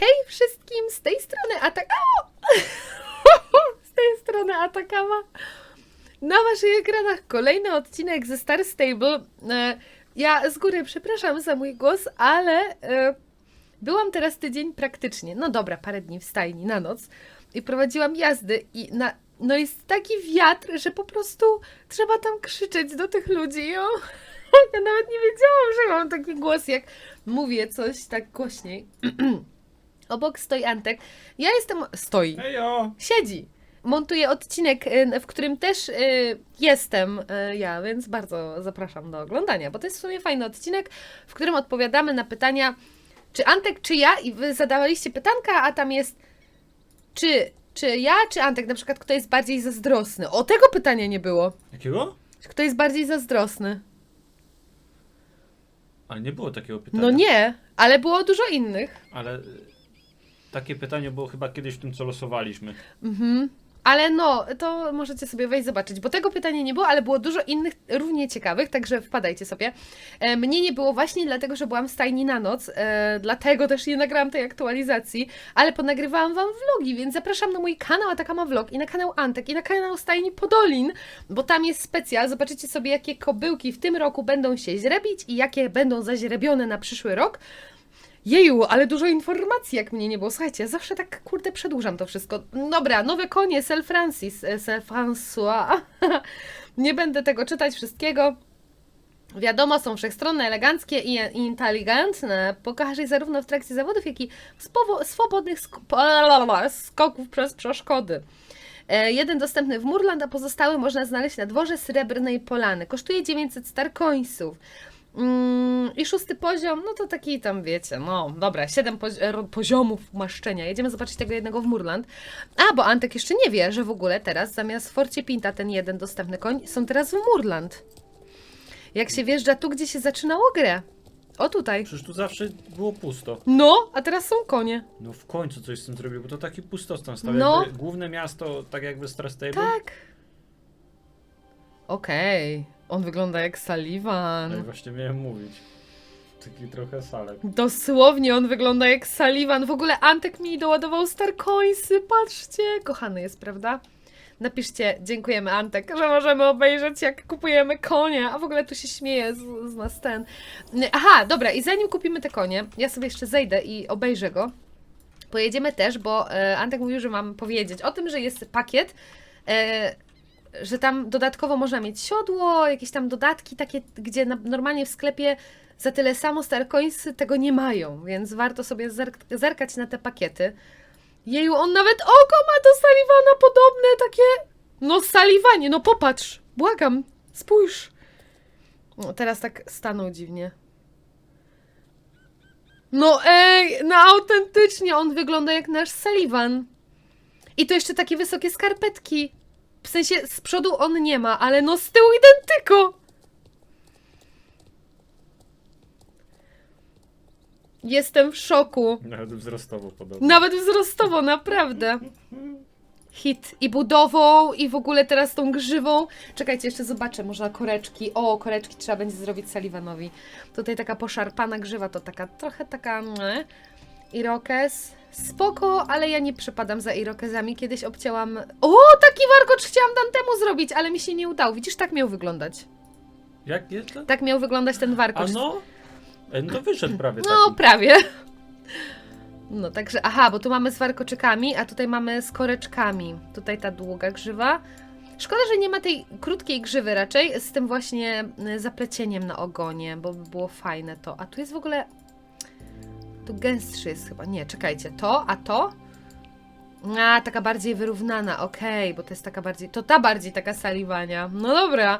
Hej wszystkim, z tej strony Atakawa! z tej strony Atakawa. Na waszych ekranach kolejny odcinek ze Star Stable. E, Ja z góry przepraszam za mój głos, ale e, byłam teraz tydzień praktycznie, no dobra, parę dni w stajni na noc i prowadziłam jazdy i na, no jest taki wiatr, że po prostu trzeba tam krzyczeć do tych ludzi. Ja nawet nie wiedziałam, że mam taki głos, jak mówię coś tak głośniej. Obok stoi Antek. Ja jestem. Stoi. Ejo! Siedzi. Montuję odcinek, y, w którym też y, jestem y, ja, więc bardzo zapraszam do oglądania, bo to jest w sumie fajny odcinek, w którym odpowiadamy na pytania, czy Antek, czy ja, i wy zadawaliście pytanka, a tam jest, czy, czy ja, czy Antek, na przykład, kto jest bardziej zazdrosny. O, tego pytania nie było. Jakiego? Kto jest bardziej zazdrosny? Ale nie było takiego pytania. No nie, ale było dużo innych. Ale takie pytanie było chyba kiedyś w tym, co losowaliśmy. Mhm. Ale no, to możecie sobie wejść zobaczyć, bo tego pytania nie było, ale było dużo innych równie ciekawych, także wpadajcie sobie. E, mnie nie było właśnie dlatego, że byłam w stajni na noc, e, dlatego też nie nagrałam tej aktualizacji, ale ponagrywałam wam vlogi, więc zapraszam na mój kanał Atakama Vlog i na kanał Antek i na kanał Stajni Podolin, bo tam jest specjal, zobaczycie sobie jakie kobyłki w tym roku będą się źrebić i jakie będą zaźrebione na przyszły rok. Jeju, ale dużo informacji, jak mnie nie było. Słuchajcie, ja zawsze tak, kurde, przedłużam to wszystko. Dobra, nowe konie, Sir Francis, e, Sir François. nie będę tego czytać wszystkiego. Wiadomo, są wszechstronne, eleganckie i inteligentne. Pokażę zarówno w trakcie zawodów, jak i swobodnych sk- skoków przez przeszkody. E, Jeden dostępny w Murland, a pozostały można znaleźć na dworze Srebrnej Polany. Kosztuje 900 starkońców. Mm, I szósty poziom, no to taki tam wiecie, no dobra, siedem pozi- ro- poziomów maszczenia. Jedziemy zobaczyć tego jednego w Murland. A, bo Antek jeszcze nie wie, że w ogóle teraz zamiast w Forcie Pinta ten jeden dostępny koń są teraz w Murland. Jak się wjeżdża tu, gdzie się zaczynało grę. O tutaj. Przecież tu zawsze było pusto. No, a teraz są konie. No w końcu coś z tym zrobił, bo to taki pustostan stał. No. Jakby główne miasto, tak jak w Star Stable. Tak. Okej, on wygląda jak Sullivan. Tak właśnie miałem mówić. Taki trochę salek. Dosłownie on wygląda jak Sullivan. W ogóle Antek mi doładował Starcoinsy. Patrzcie, kochany jest, prawda? Napiszcie, dziękujemy Antek, że możemy obejrzeć jak kupujemy konie. A w ogóle tu się śmieje z, z nas ten. Aha, dobra, i zanim kupimy te konie, ja sobie jeszcze zejdę i obejrzę go. Pojedziemy też, bo e, Antek mówił, że mam powiedzieć o tym, że jest pakiet, e, że tam dodatkowo można mieć siodło, jakieś tam dodatki takie, gdzie na, normalnie w sklepie za tyle samo Starcoins tego nie mają, więc warto sobie zerk- zerkać na te pakiety. Jeju, on nawet oko ma do Sullivana podobne, takie... No Sulliwanie, no popatrz, błagam, spójrz. No, teraz tak stanął dziwnie. No ej, no autentycznie on wygląda jak nasz Sullivan. I to jeszcze takie wysokie skarpetki. W sensie z przodu on nie ma, ale no z tyłu identyko. Jestem w szoku. Nawet wzrostowo podobno. Nawet wzrostowo, naprawdę. Hit i budową, i w ogóle teraz tą grzywą. Czekajcie, jeszcze zobaczę, można koreczki. O, koreczki trzeba będzie zrobić Sullivanowi. Tutaj taka poszarpana grzywa, to taka trochę taka... nie. Irokez. Spoko, ale ja nie przepadam za irokezami. Kiedyś obcięłam... O, taki warkocz chciałam tam temu zrobić, ale mi się nie udało. Widzisz, tak miał wyglądać. Jak jest to? Tak miał wyglądać ten A warkocz. no? E, No wyszedł prawie No, taki. prawie. No, także, aha, bo tu mamy z warkoczykami, a tutaj mamy z koreczkami. Tutaj ta długa grzywa. Szkoda, że nie ma tej krótkiej grzywy raczej, z tym właśnie y, zaplecieniem na ogonie, bo by było fajne to. A tu jest w ogóle... Tu gęstszy jest chyba. Nie, czekajcie. To, a to? A, taka bardziej wyrównana, okej, bo to jest taka bardziej... To ta bardziej taka saliwania. No dobra.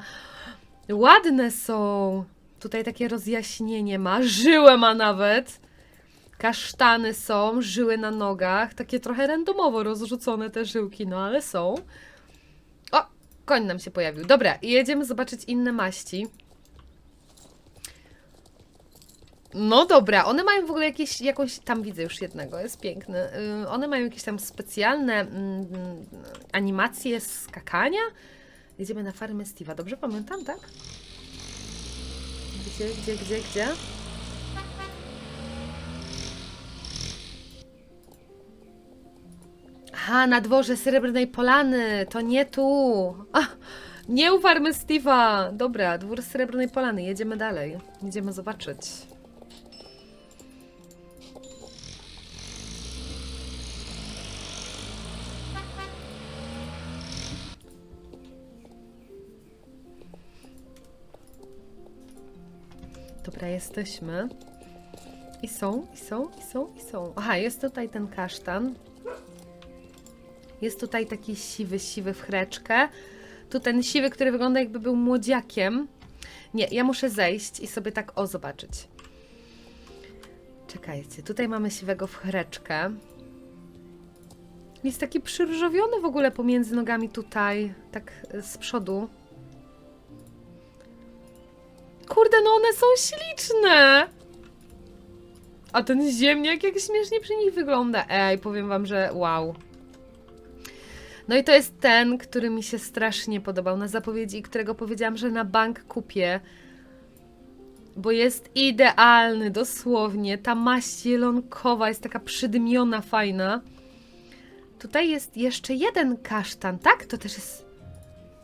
Ładne są. Tutaj takie rozjaśnienie ma. Żyłę ma nawet. Kasztany są, żyły na nogach. Takie trochę randomowo rozrzucone te żyłki, no ale są. O, koń nam się pojawił. Dobra, jedziemy zobaczyć inne maści. No dobra, one mają w ogóle jakieś, jakąś, tam widzę już jednego, jest piękny. Yy, one mają jakieś tam specjalne mm, animacje skakania. Jedziemy na farmę Steve'a, dobrze pamiętam, tak? Gdzie, gdzie, gdzie, gdzie? Aha, na dworze Srebrnej Polany, to nie tu. Ach, nie u farmy Steve'a. Dobra, dwór Srebrnej Polany, jedziemy dalej. Jedziemy zobaczyć. Dobra, jesteśmy. I są, i są, i są, i są. Aha, jest tutaj ten kasztan. Jest tutaj taki siwy, siwy w chreczkę. Tu ten siwy, który wygląda jakby był młodziakiem. Nie, ja muszę zejść i sobie tak o zobaczyć. Czekajcie, tutaj mamy siwego w chreczkę. Jest taki przyróżowiony w ogóle pomiędzy nogami tutaj, tak e, z przodu. No one są śliczne! A ten ziemniak jak śmiesznie przy nich wygląda. Ej, powiem wam, że wow. No i to jest ten, który mi się strasznie podobał na zapowiedzi, i którego powiedziałam, że na bank kupię. Bo jest idealny, dosłownie. Ta maść jelonkowa jest taka przydmiona, fajna. Tutaj jest jeszcze jeden kasztan, tak? To też jest...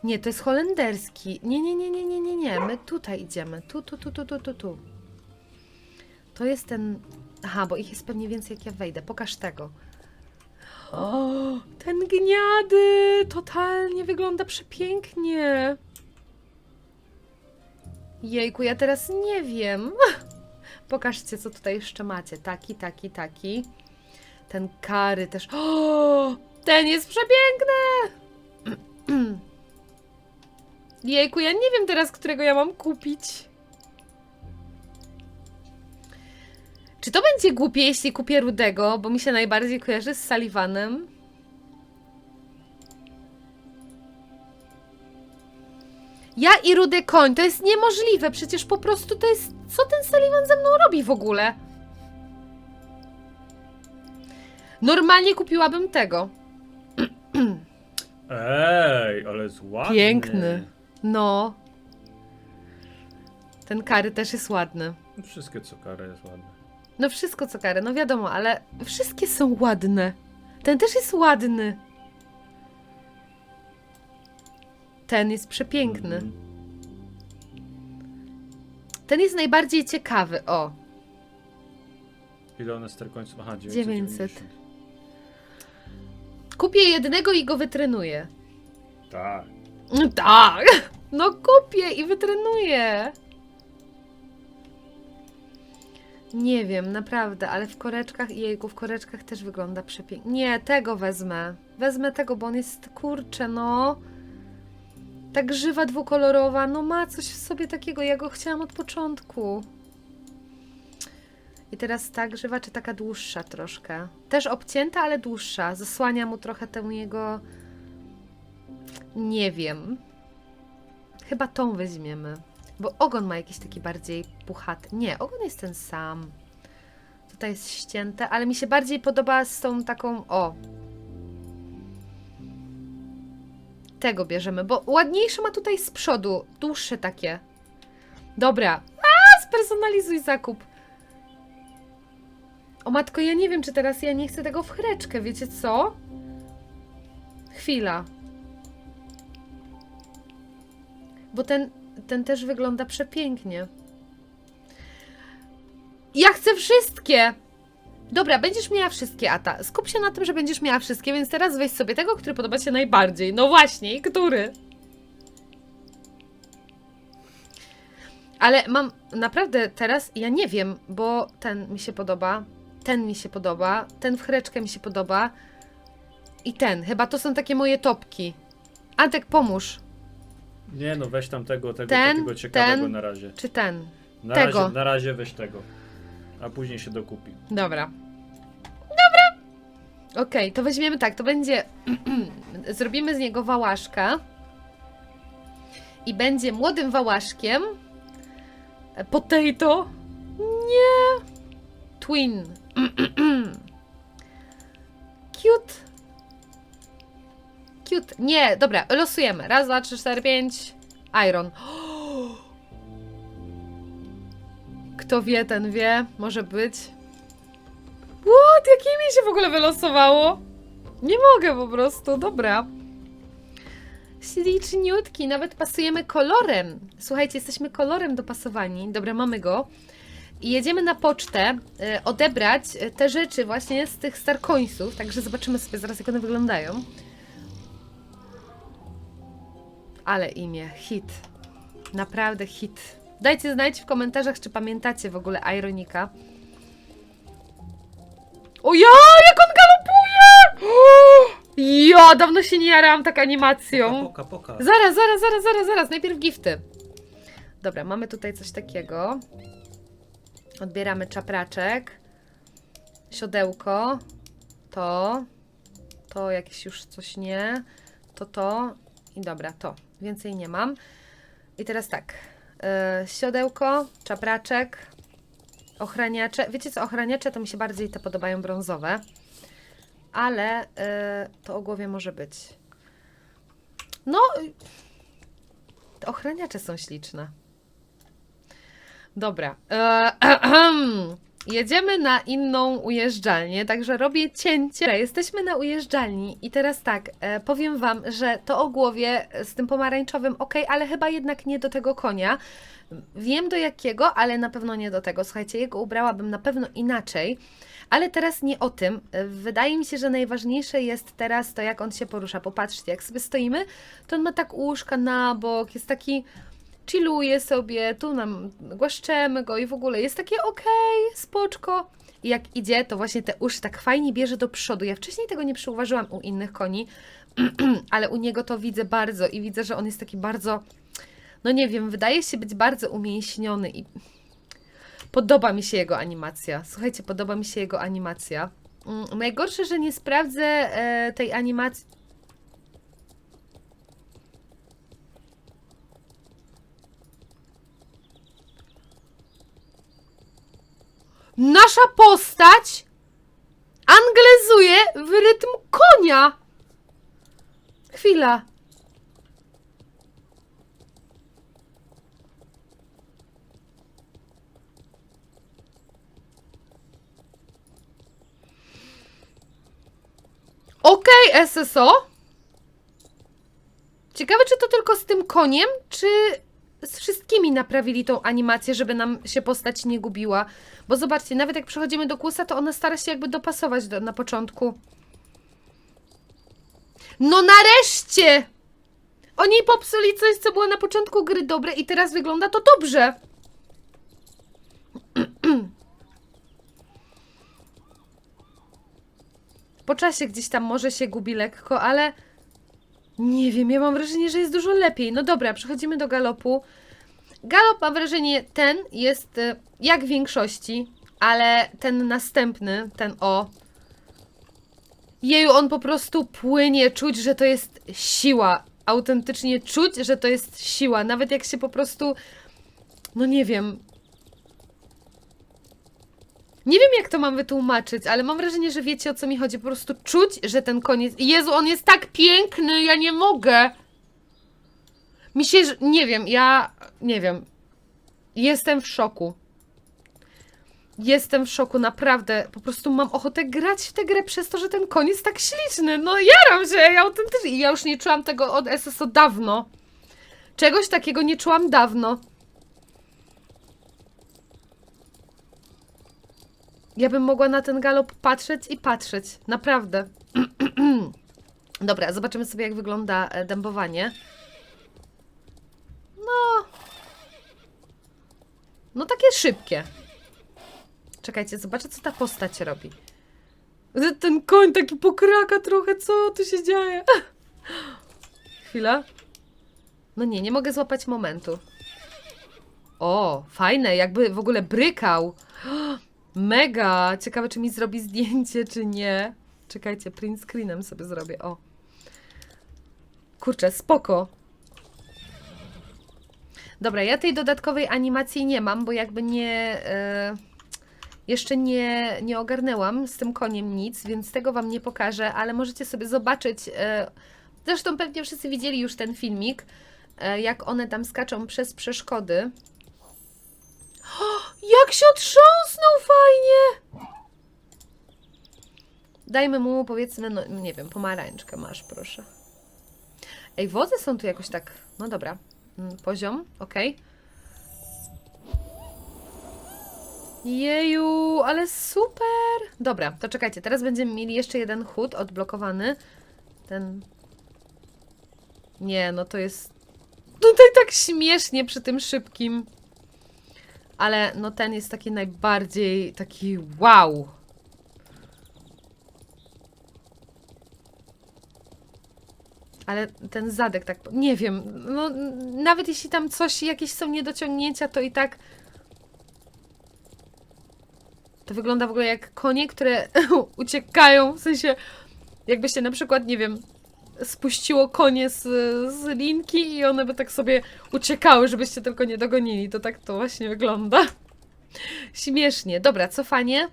Nie, to jest holenderski. Nie, nie, nie, nie, nie, nie, nie. My tutaj idziemy. Tu, tu, tu, tu, tu, tu, tu. To jest ten... Aha, bo ich jest pewnie więcej jak ja wejdę. Pokaż tego. O, ten gniady! Totalnie wygląda przepięknie. Jejku, ja teraz nie wiem. Pokażcie, co tutaj jeszcze macie. Taki, taki, taki. Ten kary też. O, ten jest przepiękny! Jejku, ja nie wiem teraz, którego ja mam kupić. Czy to będzie głupie, jeśli kupię rudego, bo mi się najbardziej kojarzy z Sullivanem? Ja i rudy koń, to jest niemożliwe, przecież po prostu to jest... Co ten Sullivan ze mną robi w ogóle? Normalnie kupiłabym tego. Ej, ale jest ładny. Piękny. No. Ten kary też jest ładny. Wszystkie co kare jest ładne. No wszystko co kary, no wiadomo, ale wszystkie są ładne. Ten też jest ładny. Ten jest przepiękny. Mhm. Ten jest najbardziej ciekawy, o. Ile one z końców? Aha, 900. 990. Kupię jednego i go wytrenuję. Tak. No Tak! No kupię i wytrenuję. Nie wiem, naprawdę, ale w koreczkach, jejku, w koreczkach też wygląda przepięknie. Nie, tego wezmę. Wezmę tego, bo on jest, kurczę, no... Tak żywa, dwukolorowa, no ma coś w sobie takiego, ja go chciałam od początku. I teraz tak żywa, czy taka dłuższa troszkę? Też obcięta, ale dłuższa. Zasłania mu trochę tę jego... Nie wiem. Chyba tą weźmiemy. Bo ogon ma jakiś taki bardziej puchaty. Nie, ogon jest ten sam. Tutaj jest ścięte, ale mi się bardziej podoba z tą taką. O. Tego bierzemy, bo ładniejsze ma tutaj z przodu. Dłuższe takie. Dobra. A, spersonalizuj zakup. O matko, ja nie wiem, czy teraz ja nie chcę tego w chreczkę, wiecie co? Chwila. Bo ten, ten też wygląda przepięknie. Ja chcę wszystkie! Dobra, będziesz miała wszystkie, Ata. Skup się na tym, że będziesz miała wszystkie, więc teraz weź sobie tego, który podoba Ci się najbardziej. No właśnie, i który? Ale mam naprawdę teraz, ja nie wiem, bo ten mi się podoba, ten mi się podoba, ten w chreczkę mi się podoba i ten. Chyba to są takie moje topki. Antek, pomóż. Nie no, weź tam tego, tego Ten, takiego ciekawego ten. na razie. Czy ten? Na tego. razie. Na razie weź tego. A później się dokupi. Dobra. Dobra! Okej, to weźmiemy tak, to będzie... Zrobimy z niego wałaszka. I będzie młodym wałaszkiem. E, Potato. Nie. Twin. Cute. Cute. Nie, dobra, losujemy. Raz, dwa, trzy, cztery, pięć. Iron. Kto wie, ten wie. Może być. What? Jakie mi się w ogóle wylosowało? Nie mogę po prostu, dobra. Śliczniutki, nawet pasujemy kolorem. Słuchajcie, jesteśmy kolorem dopasowani. Dobra, mamy go. I jedziemy na pocztę e, odebrać e, te rzeczy właśnie z tych Starcoinsów, także zobaczymy sobie zaraz, jak one wyglądają. Ale imię, hit. Naprawdę hit. Dajcie znać w komentarzach, czy pamiętacie w ogóle Ironika. O ja, jak on galopuje! Ja, dawno się nie jarałam tak animacją. Poka, poka. Zaraz, zaraz, zaraz, zaraz, zaraz. Najpierw gifty. Dobra, mamy tutaj coś takiego. Odbieramy czapraczek. Siodełko. To. To jakieś już coś nie. To to. I dobra, to. Więcej nie mam. I teraz tak. Yy, siodełko, czapraczek, ochraniacze. Wiecie co, ochraniacze to mi się bardziej te podobają brązowe. Ale yy, to o głowie może być. No, y, te ochraniacze są śliczne. Dobra. E, Jedziemy na inną ujeżdżalnię, także robię cięcie. Jesteśmy na ujeżdżalni i teraz tak, e, powiem Wam, że to o głowie z tym pomarańczowym ok, ale chyba jednak nie do tego konia. Wiem do jakiego, ale na pewno nie do tego. Słuchajcie, jego ubrałabym na pewno inaczej. Ale teraz nie o tym. E, Wydaje mi się, że najważniejsze jest teraz to, jak on się porusza. Popatrzcie, jak sobie stoimy, to on ma tak łóżka na bok, jest taki chilluje sobie, tu nam głaszczemy go i w ogóle jest takie okej, spoczko. I jak idzie, to właśnie te uszy tak fajnie bierze do przodu. Ja wcześniej tego nie przyuważyłam u innych koni, ale u niego to widzę bardzo i widzę, że on jest taki bardzo, no nie wiem, wydaje się być bardzo umięśniony i podoba mi się jego animacja. Słuchajcie, podoba mi się jego animacja. Mm, Najgorsze, że nie sprawdzę e, tej animacji. Nasza postać anglezuje w rytm konia. Chwila. Okej, SSO. Ciekawe, czy to tylko z tym koniem, czy z wszystkimi naprawili tą animację, żeby nam się postać nie gubiła. Bo zobaczcie, nawet jak przechodzimy do kłusa, to ona stara się jakby dopasować do, na początku. No nareszcie! Oni popsuli coś, co było na początku gry dobre i teraz wygląda to dobrze. Po czasie gdzieś tam może się gubi lekko, ale nie wiem, ja mam wrażenie, że jest dużo lepiej. No dobra, przechodzimy do galopu. Galop mam wrażenie, ten jest y, jak w większości, ale ten następny, ten o. Jeju, on po prostu płynie, czuć, że to jest siła. Autentycznie czuć, że to jest siła. Nawet jak się po prostu. No nie wiem. Nie wiem, jak to mam wytłumaczyć, ale mam wrażenie, że wiecie o co mi chodzi. Po prostu czuć, że ten koniec. Jezu, on jest tak piękny, ja nie mogę. Mi się, nie wiem, ja nie wiem. Jestem w szoku. Jestem w szoku, naprawdę. Po prostu mam ochotę grać w tę grę przez to, że ten jest tak śliczny. No jaram się, ja autentycznie. Ja już nie czułam tego od SSO dawno. Czegoś takiego nie czułam dawno. Ja bym mogła na ten galop patrzeć i patrzeć. Naprawdę. Dobra, zobaczymy sobie, jak wygląda e, dębowanie. No. No takie szybkie. Czekajcie, zobaczę, co ta postać robi. Ten koń taki pokraka trochę, co tu się dzieje? Chwila. No nie, nie mogę złapać momentu. O, fajne, jakby w ogóle brykał. Mega! Ciekawe, czy mi zrobi zdjęcie, czy nie. Czekajcie, print screenem sobie zrobię. O. Kurczę, spoko. Dobra, ja tej dodatkowej animacji nie mam, bo jakby nie. E, jeszcze nie, nie ogarnęłam z tym koniem nic, więc tego Wam nie pokażę, ale możecie sobie zobaczyć. E, zresztą pewnie wszyscy widzieli już ten filmik, e, jak one tam skaczą przez przeszkody. Jak się otrząsnął fajnie! Dajmy mu, powiedzmy, no nie wiem, pomarańczkę masz, proszę. Ej, wodze są tu jakoś tak, no dobra. Mm, Poziom, okej. Jeju, ale super! Dobra, to czekajcie, teraz będziemy mieli jeszcze jeden chód odblokowany. Ten... Nie, no to jest... Tutaj tak śmiesznie przy tym szybkim. Ale no ten jest taki najbardziej taki wow. Ale ten zadek tak, nie wiem, no nawet jeśli tam coś, jakieś są niedociągnięcia, to i tak to wygląda w ogóle jak konie, które uciekają, w sensie jakbyście na przykład, nie wiem, spuściło konie z, z linki i one by tak sobie uciekały, żebyście tylko nie dogonili. To tak to właśnie wygląda. Śmiesznie. Dobra, cofanie.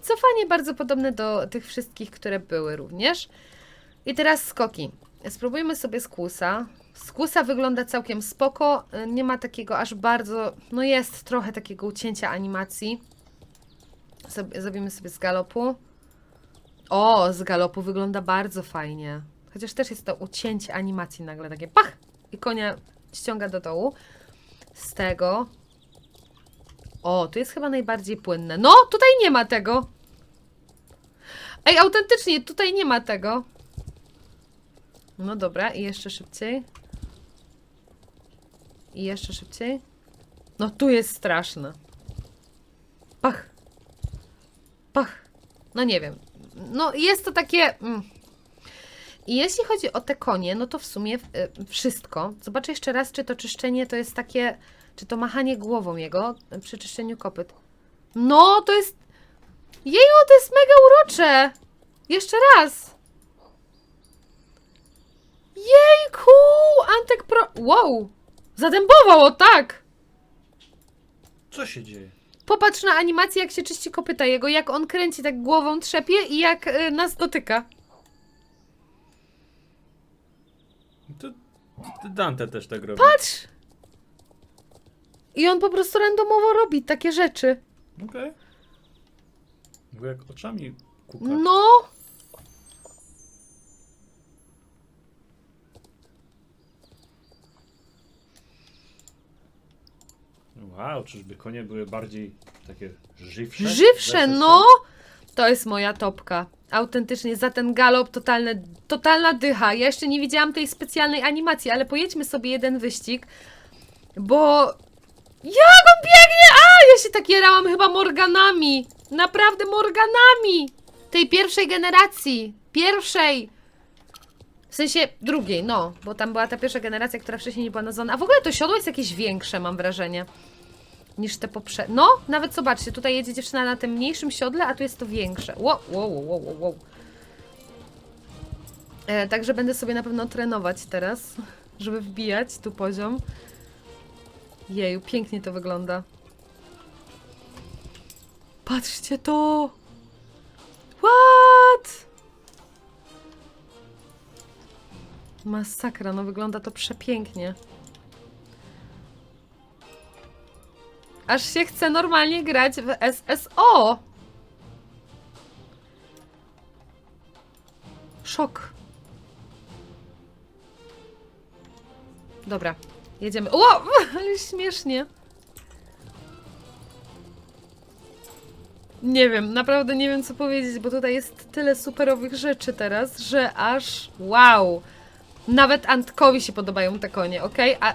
Cofanie bardzo podobne do tych wszystkich, które były również. I teraz skoki. Spróbujmy sobie skłusa. Skłusa wygląda całkiem spoko. Nie ma takiego aż bardzo... No jest trochę takiego ucięcia animacji. Zrobimy sobie z galopu. O, z galopu wygląda bardzo fajnie. Chociaż też jest to ucięcie animacji nagle takie pach! I konia ściąga do dołu. Z tego. O, tu jest chyba najbardziej płynne. No, tutaj nie ma tego. Ej, autentycznie, tutaj nie ma tego. No dobra, i jeszcze szybciej. I jeszcze szybciej. No tu jest straszne. Pach. Pach. No nie wiem. No jest to takie... Mm. I jeśli chodzi o te konie, no to w sumie y, wszystko. Zobaczę jeszcze raz, czy to czyszczenie to jest takie... Czy to machanie głową jego y, przy czyszczeniu kopyt. No, to jest... Jeju, to jest mega urocze! Jeszcze raz! Jejku! Antek Pro... Wow! Zadębował, o tak! Co się dzieje? Popatrz na animację, jak się czyści kopyta jego, jak on kręci tak głową, trzepie i jak y, nas dotyka. To, to Dante też tak robi. Patrz! I on po prostu randomowo robi takie rzeczy. Okej. Bo jak oczami kuka. No! Wow, czyżby konie były bardziej takie żywsze? Żywsze, no! To jest moja topka. Autentycznie za ten galop totalne, totalna dycha. Ja jeszcze nie widziałam tej specjalnej animacji, ale pojedźmy sobie jeden wyścig, bo... Jak on biegnie! A! Ja się tak jarałam chyba Morganami. Naprawdę Morganami! Tej pierwszej generacji. Pierwszej. W sensie drugiej, no. Bo tam była ta pierwsza generacja, która wcześniej nie była nazwana. A w ogóle to siodło jest jakieś większe, mam wrażenie. Niż te poprzednie. No, nawet zobaczcie, tutaj jedzie dziewczyna na tym mniejszym siodle, a tu jest to większe. Wow, wow, wow, wow, wow. E, także będę sobie na pewno trenować teraz, żeby wbijać tu poziom. Jeju, pięknie to wygląda. Patrzcie to! What? Masakra, no wygląda to przepięknie. Aż się chce normalnie grać w SSO. Szok. Dobra, jedziemy. O, ale śmiesznie. Nie wiem, naprawdę nie wiem co powiedzieć, bo tutaj jest tyle superowych rzeczy teraz, że aż wow. Nawet Antkowi się podobają te konie, ok? A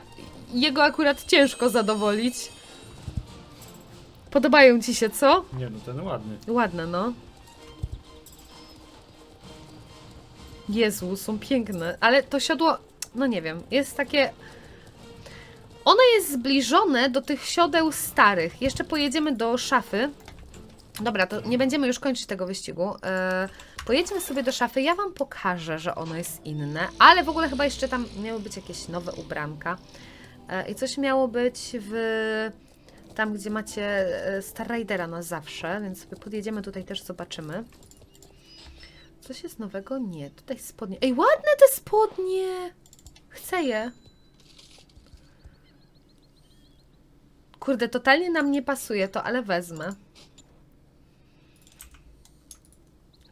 jego akurat ciężko zadowolić. Podobają ci się, co? Nie no, ten ładny. Ładne, no. Jezu, są piękne. Ale to siodło, no nie wiem, jest takie... Ono jest zbliżone do tych siodeł starych. Jeszcze pojedziemy do szafy. Dobra, to nie będziemy już kończyć tego wyścigu. E, pojedźmy sobie do szafy. Ja Wam pokażę, że ono jest inne. Ale w ogóle chyba jeszcze tam miały być jakieś nowe ubranka. E, I coś miało być w... Tam, gdzie macie e, Star Ridera na zawsze, więc sobie podjedziemy tutaj też zobaczymy. Coś jest nowego? Nie. Tutaj spodnie. Ej, ładne te spodnie! Chcę je. Kurde, totalnie nam nie pasuje to, ale wezmę.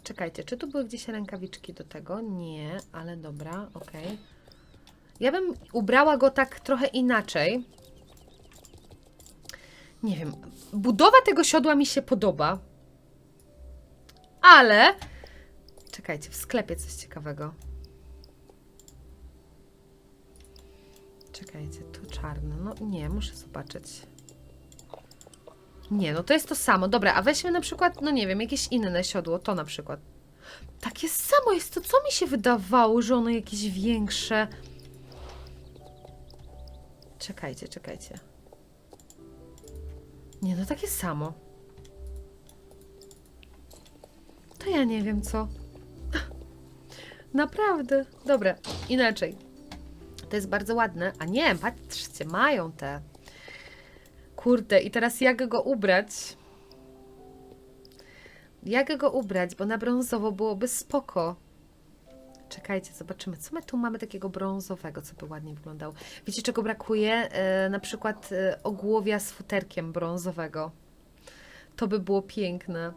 Czekaj. Czekajcie, czy tu były gdzieś rękawiczki do tego? Nie, ale dobra, okej. Ja bym ubrała go tak trochę inaczej. Nie wiem, budowa tego siodła mi się podoba. Ale... Czekajcie, w sklepie coś ciekawego. Czekajcie, tu czarny. No nie, muszę zobaczyć. Nie, no to jest to samo. Dobra, a weźmy na przykład, no nie wiem, jakieś inne siodło. To na przykład. Takie samo jest to, co mi się wydawało, że ono jakieś większe. Czekajcie, czekajcie. Nie, no takie samo. To ja nie wiem co. Naprawdę. Dobra, inaczej. To jest bardzo ładne. A nie, patrzcie, mają te. Kurde, i teraz jak go ubrać? Jak go ubrać? Bo na brązowo byłoby spoko. Czekajcie, zobaczymy, co my tu mamy takiego brązowego, co by ładnie wyglądało. Wiecie, czego brakuje? E, na przykład e, ogłowia z futerkiem brązowego. To by było piękne.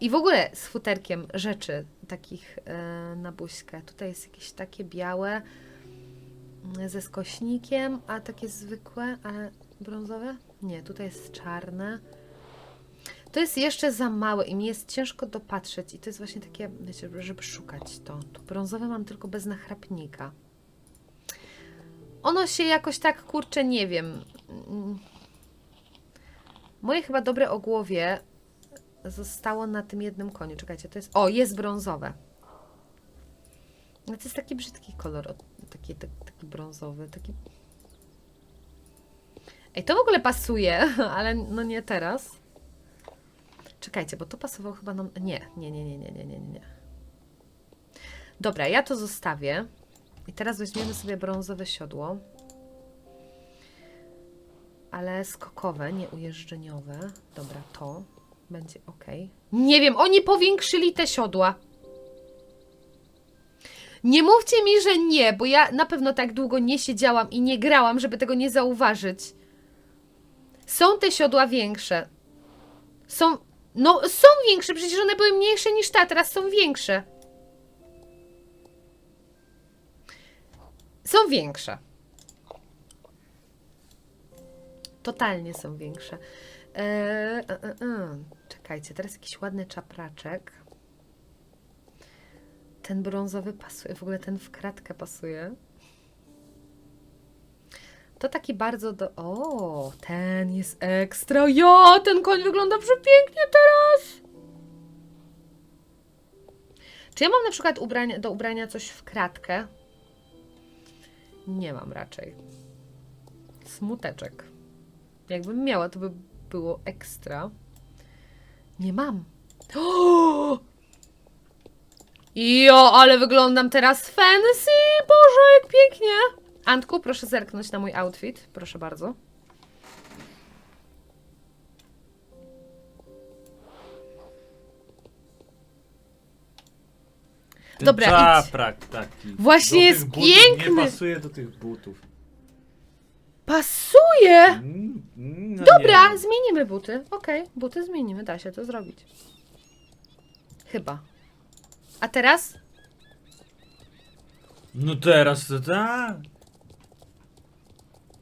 I w ogóle z futerkiem rzeczy takich e, na buźkę. Tutaj jest jakieś takie białe mm, ze skośnikiem, a takie zwykłe, ale brązowe? Nie, tutaj jest czarne. To jest jeszcze za małe i mi jest ciężko dopatrzeć. I to jest właśnie takie, wiecie, żeby szukać to. Tu brązowe mam tylko bez nachrapnika. Ono się jakoś tak, kurczę, nie wiem. Moje chyba dobre ogłowie zostało na tym jednym koniu. Czekajcie, to jest... O, jest brązowe. No to jest taki brzydki kolor, taki, taki, taki brązowy, taki... Ej, to w ogóle pasuje, ale no nie teraz. Czekajcie, bo to pasowało chyba nam... Nie, nie, nie, nie, nie, nie, nie, nie. Dobra, ja to zostawię. I teraz weźmiemy sobie brązowe siodło. Ale skokowe, nie ujeżdżeniowe. Dobra, to będzie ok. Nie wiem, oni powiększyli te siodła. Nie mówcie mi, że nie, bo ja na pewno tak długo nie siedziałam i nie grałam, żeby tego nie zauważyć. Są te siodła większe. Są. No, są większe, przecież one były mniejsze niż ta, teraz są większe. Są większe. Totalnie są większe. Eee. Czekajcie, teraz jakiś ładny czapraczek. Ten brązowy pasuje, w ogóle ten w kratkę pasuje. To taki bardzo do. O, ten jest ekstra. Ja, ten koń wygląda przepięknie teraz. Czy ja mam na przykład ubrania, do ubrania coś w kratkę? Nie mam raczej. Smuteczek. Jakbym miała, to by było ekstra. Nie mam. O! Jo, ale wyglądam teraz fancy! Boże, jak pięknie! Antku, proszę zerknąć na mój outfit. Proszę bardzo. Ten Dobra, idź. czaprak taki. Właśnie jest tych butów piękny. Nie pasuje do tych butów. Pasuje! Mm, mm, no Dobra, nie. zmienimy buty. Okej, buty zmienimy, da się to zrobić. Chyba. A teraz? No teraz to tak.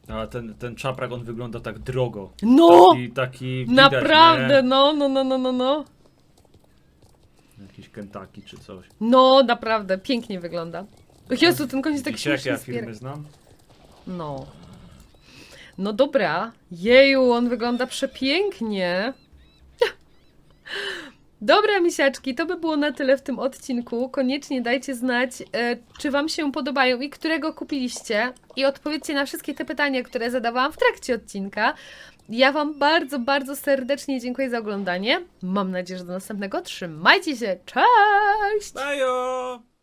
A ten, ten czaprak on wygląda tak drogo. No! Taki, taki widać, Naprawdę, nie? no, no, no, no, no, no. Jakiś Kentucky czy coś. No, naprawdę, pięknie wygląda. Jezu, ten jest tak Widzicie, jakie śmiesznie ja firmy spier... znam? No. No dobra. Jeju, on wygląda przepięknie. Dobra, misiaczki, to by było na tyle w tym odcinku. Koniecznie dajcie znać, e, czy Wam się podobają i którego kupiliście. I odpowiedzcie na wszystkie te pytania, które zadawałam w trakcie odcinka. Ja Wam bardzo, bardzo serdecznie dziękuję za oglądanie. Mam nadzieję, że do następnego. Trzymajcie się. Cześć! Bajo!